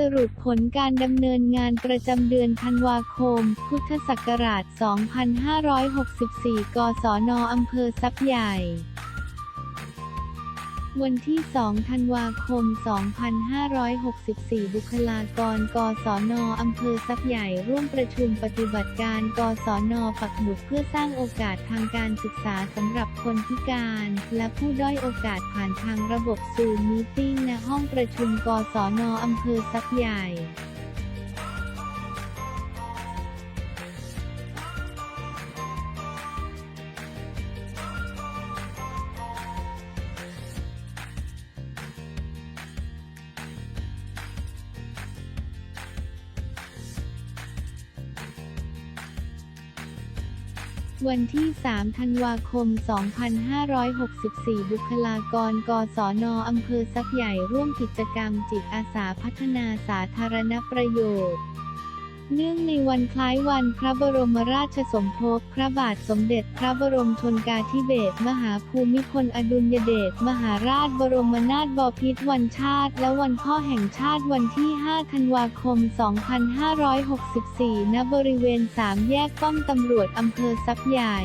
สรุปผลการดำเนินงานประจำเดือนธันวาคม พุทธศักราช 2564 กศนอำเภอทรัพย์ใหญ่ วันที่ 2 ธันวาคม 2564 บุคลากร กศนอำเภอสับใหญ่ร่วมประชุมปฏิบัติการ กศนปักหมุดเพื่อสร้างโอกาสทางการศึกษาสำหรับคนพิการ และผู้ด้อยโอกาสผ่านทางระบบซูมมีติ้งณห้องประชุม กศนอำเภอสับใหญ่ วันที่ 3 ธันวาคม 2564 บุคลากร กศนอำเภอซักใหญ่ร่วมกิจกรรมจิตอาสาพัฒนาสาธารณประโยชน์ เนื่องในวันคล้ายวันพระบรมราชสมภพพระบาทสมเด็จพระบรมชนกาธิเบศรมหาภูมิพลอดุลยเดชมหาราชบรมนาถบพิตรวันชาติ และวันพ่อแห่งชาติวันที่ 5 ธันวาคม 2564 ณ บริเวณ 3 แยกป้อมตำรวจอำเภอซับใหญ่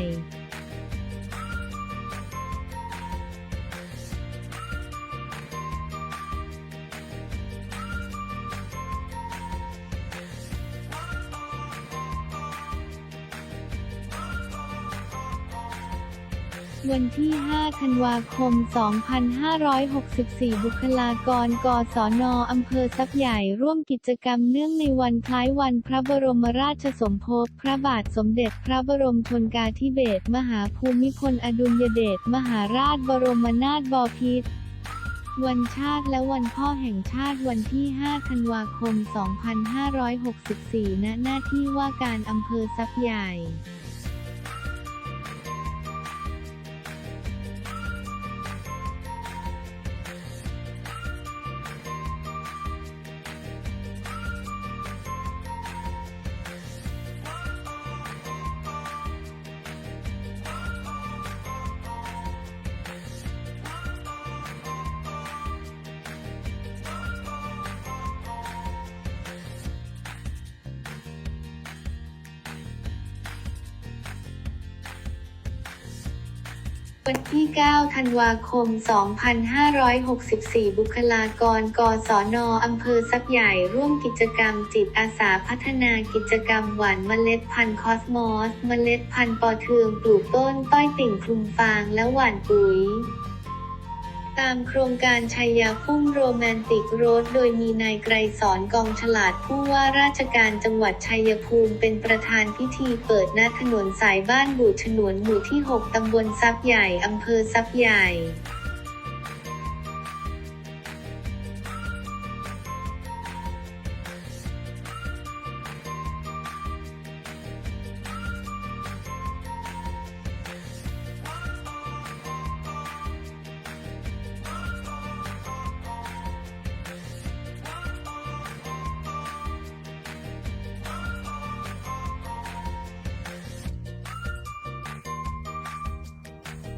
วันที่ 5 ธันวาคม 2564 บุคลากร กศนอำเภอทรัพใหญ่ร่วมกิจกรรมเนื่องในวันคล้ายวันพระบรมราชสมภพ พระบาทสมเด็จพระบรมชนกาธิเบศร มหาภูมิพลอดุลยเดช มหาราชบรมนาถบพิตรวันชาติและวันพ่อแห่งชาติวันที่ 5 ธันวาคม 2564 ณ หน้าที่ว่าการอำเภอทรัพใหญ่ วันที่ 9 ธันวาคม 2564 บุคลากร กศนอำเภอทรัพใหญ่ ร่วมกิจกรรมจิตอาสาพัฒนากิจกรรมหวานเมล็ดพันธุ์คอสมอส เมล็ดพันธุ์ปอเทือง ปลูกต้น ต้อยติ่งคลุมฟาง และหว่านปุ๋ย ตามโครงการชัยยาพุ่มโรแมนติกโรดโดยมีนายไกรสอนกองฉลาดผู้ว่าราชการจังหวัดชัยภูมิเป็นประธานพิธีเปิดณถนนสายบ้านบูฉนวนหมู่ที่ 6 ตำบลซับใหญ่ อำเภอซับใหญ่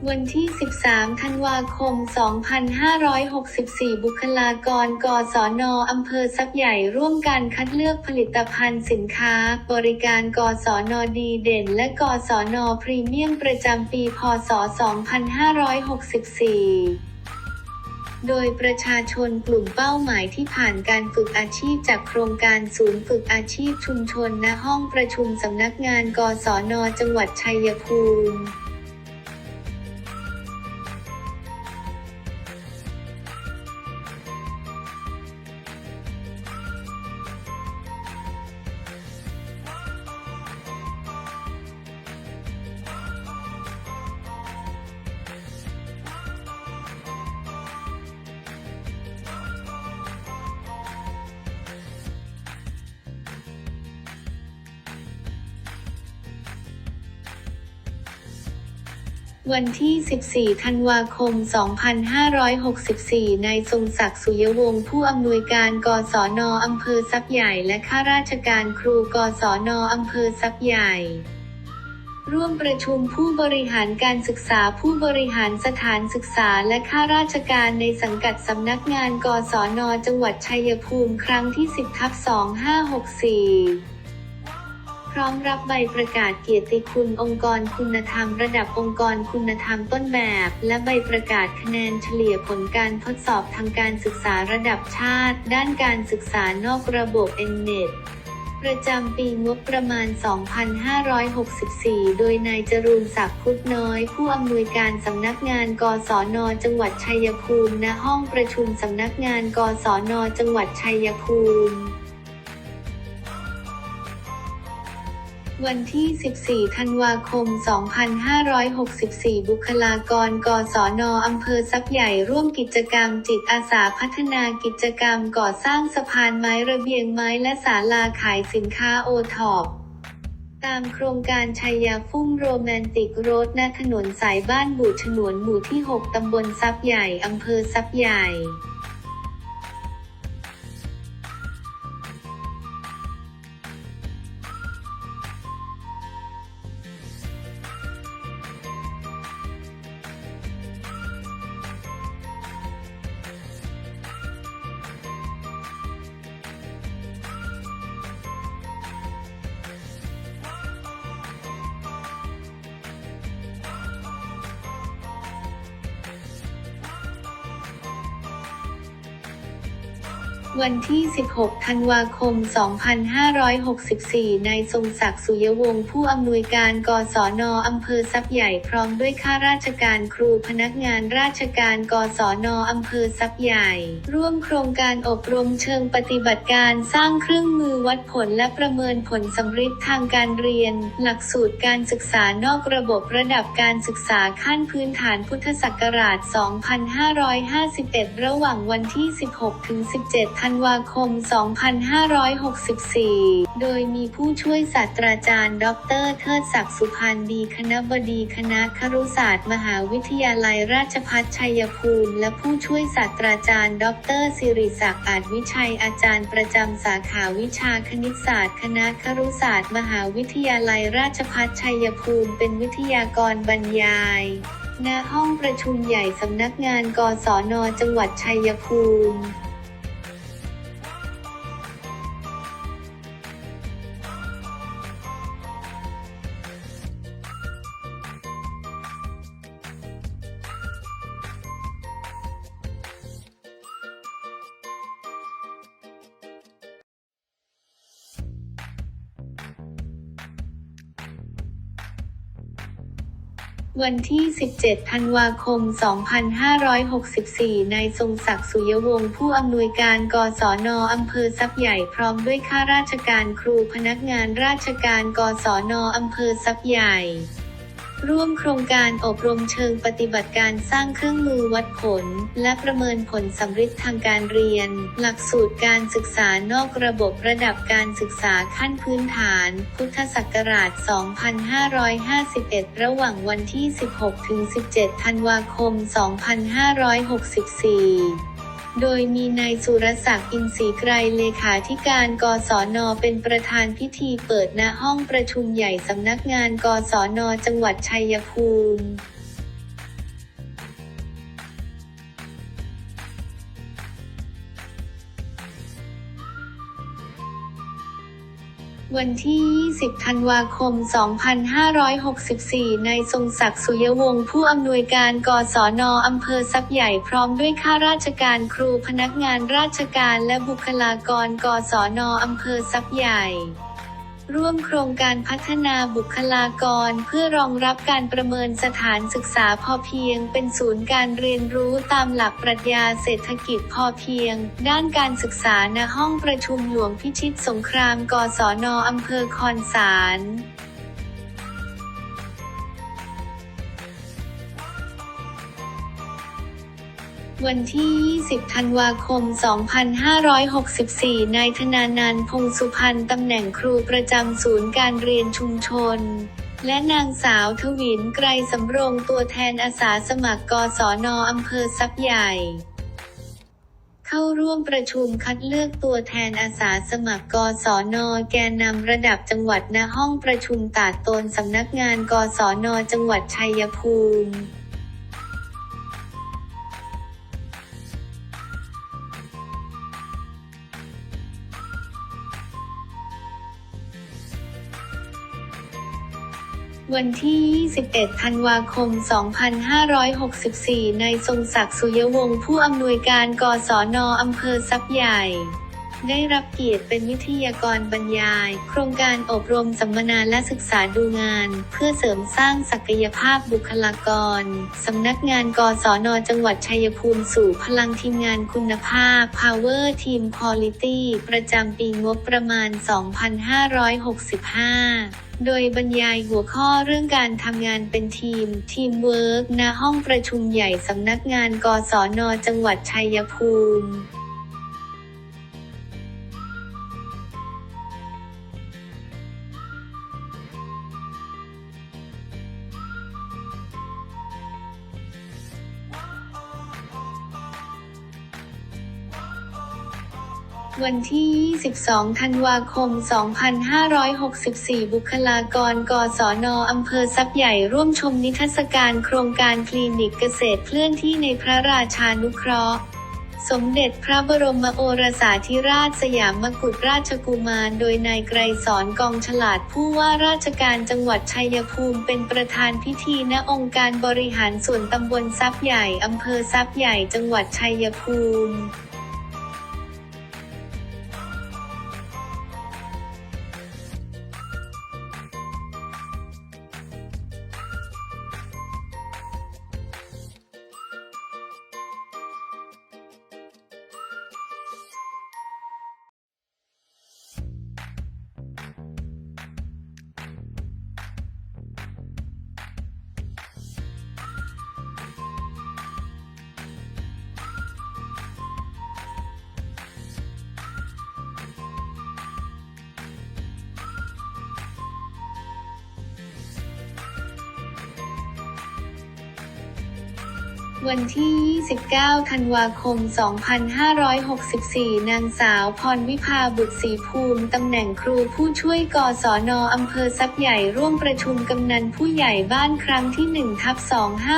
วันที่ 13 ธันวาคม 2564 บุคลากรกศนอำเภอทรัพย์ใหญ่ร่วมกันคัดเลือกผลิตภัณฑ์สินค้า บริการกศนดีเด่น และกศนพรีเมียมประจำปี พศ 2564โดยประชาชนกลุ่มเป้าหมายที่ผ่านการฝึกอาชีพจากโครงการศูนย์ฝึกอาชีพชุมชนณห้องประชุมสำนักงานกศนจังหวัดชัยภูมิ วันที่ 14 ธันวาคม 2564 นายทรงศักดิ์สุยวงศ์ผู้อำนวยการกศนอำเภอทรัพย์ใหญ่และข้าราชการครูกศนอำเภอทรัพย์ใหญ่ ร่วมประชุมผู้บริหารการศึกษาผู้บริหารสถานศึกษาและข้าราชการในสังกัดสำนักงานกศนจังหวัดชัยภูมิครั้งที่ 10ทับ2564 พร้อมรับใบประกาศเกียรติคุณองค์กรคุณธรรมระดับองค์กรคุณธรรมต้นแบบ และใบประกาศคะแนนเฉลี่ยผลการทดสอบทางการศึกษาระดับชาติ ด้านการศึกษานอกระบบ n n e t ประจำปีงบประมาณ 2564 โดยนายจรูนศักดิ์พุทธน้อย ผู้อำนวยการสำนักงานกศน จังหวัดชัยภูมิณห้องประชุมสำนักงานกศน จังหวัดชัยภูมิ วันที่ 14 ธันวาคม 2564 บุคลากร กศนอำเภอทรัพย์ใหญ่ร่วมกิจกรรมจิตอาสาพัฒนากิจกรรมก่อสร้างสะพานไม้ระเบียงไม้และศาลาขายสินค้าโอท็อปตามโครงการชัยยาฟุ้งโรแมนติกโรดณถนนสายบ้านบู่ฉนวนหมู่ที่ 6 ตำบลทรัพย์ใหญ่ อำเภอทรัพย์ใหญ่ วันที่ 16 ธันวาคม 2564 นายทรงศักดิ์สุยวงศ์ผู้อำนวยการกศนอำเภอทรัพย์ใหญ่พร้อมด้วยข้าราชการครูพนักงานราชการกศนอำเภอทรัพย์ใหญ่ ร่วมโครงการอบรมเชิงปฏิบัติการสร้างเครื่องมือวัดผลและประเมินผลสำฤทธิ์ทางการเรียน หลักสูตรการศึกษานอกระบบระดับการศึกษาขั้นพื้นฐานพุทธศักราช 2551 ระหว่างวันที่ 16 ถึง 17ธันวาคม 2564 โดยมีผู้ช่วยศาสตราจารย์ ดร เทิดศักดิ์สุพันธ์ดี คณบดีคณะครุศาสตร์ มหาวิทยาลัยราชภัฏชัยภูมิ และผู้ช่วยศาสตราจารย์ ดร สิริศักดิ์อาจวิชัย อาจารย์ประจำสาขาวิชาคณิตศาสตร์ คณะครุศาสตร์ มหาวิทยาลัยราชภัฏชัยภูมิ เป็นวิทยากรบรรยายณห้องประชุมใหญ่สำนักงานกศน จังหวัดชัยภูมิ วันที่ 17 ธันวาคม 2564 นายทรงศักดิ์สุยวงศ์ผู้อำนวยการกศนอำเภอทรัพใหญ่พร้อมด้วยข้าราชการครูพนักงานราชการกศนอำเภอทรัพใหญ่ ร่วมโครงการอบรมเชิงปฏิบัติการสร้างเครื่องมือวัดผล และประเมินผลสำฤทธิ์ทางการเรียน หลักสูตรการศึกษานอกระบบระดับการศึกษาขั้นพื้นฐาน พุทธศักราช 2551 ระหว่างวันที่ 16-17 ธันวาคม 2564 โดยมีนายสุรศักดิ์อินทรีไกรเลขาธิการกศนเป็นประธานพิธีเปิดณห้องประชุมใหญ่สำนักงานกศนจังหวัดชัยภูมิ วันที่ 20 ธันวาคม 2564 นายทรงศักดิ์สุยวงศ์ผู้อำนวยการกศนอำเภอซับใหญ่พร้อมด้วยข้าราชการครูพนักงานราชการและบุคลากรกศนอำเภอซับใหญ่ ร่วมโครงการพัฒนาบุคลากรเพื่อรองรับการประเมินสถานศึกษาพอเพียง เป็นศูนย์การเรียนรู้ตามหลักปรัชญาเศรษฐกิจพอเพียง ด้านการศึกษาณห้องประชุมหลวงพิชิตสงครามกศนอำเภอคอนสาร วันที่ 20 ธันวาคม 2564 นายธนานันพงสุพันธ์ตำแหน่งครูประจำศูนย์การเรียนชุมชน และนางสาวทวินไกรสำโรงตัวแทนอาสาสมัครกศนอำเภอทรัพย์ใหญ่ เข้าร่วมประชุมคัดเลือกตัวแทนอาสาสมัครกศนแกนนำระดับจังหวัดณห้องประชุมตาดโตนสำนักงานกศนจังหวัดชัยภูมิ วันที่ 21 ธันวาคม 2564 นายทรงศักดิ์สุยวงศ์ผู้อำนวยการกศนอำเภอทรัพย์ใหญ่ ได้รับเกียรติเป็นวิทยากรบรรยาย โครงการอบรมสัมมนาและศึกษาดูงาน เพื่อเสริมสร้างศักยภาพบุคลากร สำนักงานกศนจังหวัดชัยภูมิสู่พลังทีมงานคุณภาพ Power Team Quality ประจำปีงบประมาณ 2565 โดยบรรยายหัวข้อเรื่องการทำงานเป็นทีม ทีมเวิร์กณห้องประชุมใหญ่สำนักงานกศนจังหวัดชัยภูมิ วันที่ 22 ธันวาคม 2564 บุคลากร กศนอำเภอทรัพย์ใหญ่ร่วมชมนิทรรศการโครงการคลินิกเกษตรเคลื่อนที่ในพระราชานุเคราะห์ สมเด็จพระบรมโอรสาธิราชสยามกุฎราชกุมาร โดยนายไกรสอนกองฉลาดผู้ว่าราชการจังหวัดชัยภูมิเป็นประธานพิธีณองค์การบริหารส่วนตำบลทรัพย์ใหญ่อำเภอทรัพย์ใหญ่จังหวัดชัยภูมิ วันที่ 29 ธันวาคม 2564 นางสาวพรวิภาบุตรศรีภูมิ ตำแหน่งครูผู้ช่วยกศนอำเภอทรัพย์ใหญ่ร่วมประชุมกำนันผู้ใหญ่บ้านครั้งที่1ทับ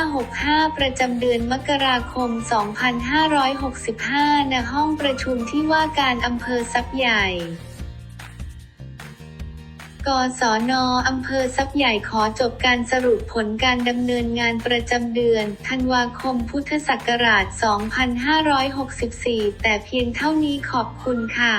2565 ประจำเดือนมกราคม 2565 ณ ห้องประชุมที่ว่าการอำเภอทรัพย์ใหญ่ กศนอำเภอทรัพย์ใหญ่ขอจบการสรุปผลการดำเนินงานประจำเดือน ธันวาคมพุทธศักราช 2564 แต่เพียงเท่านี้ขอบคุณค่ะ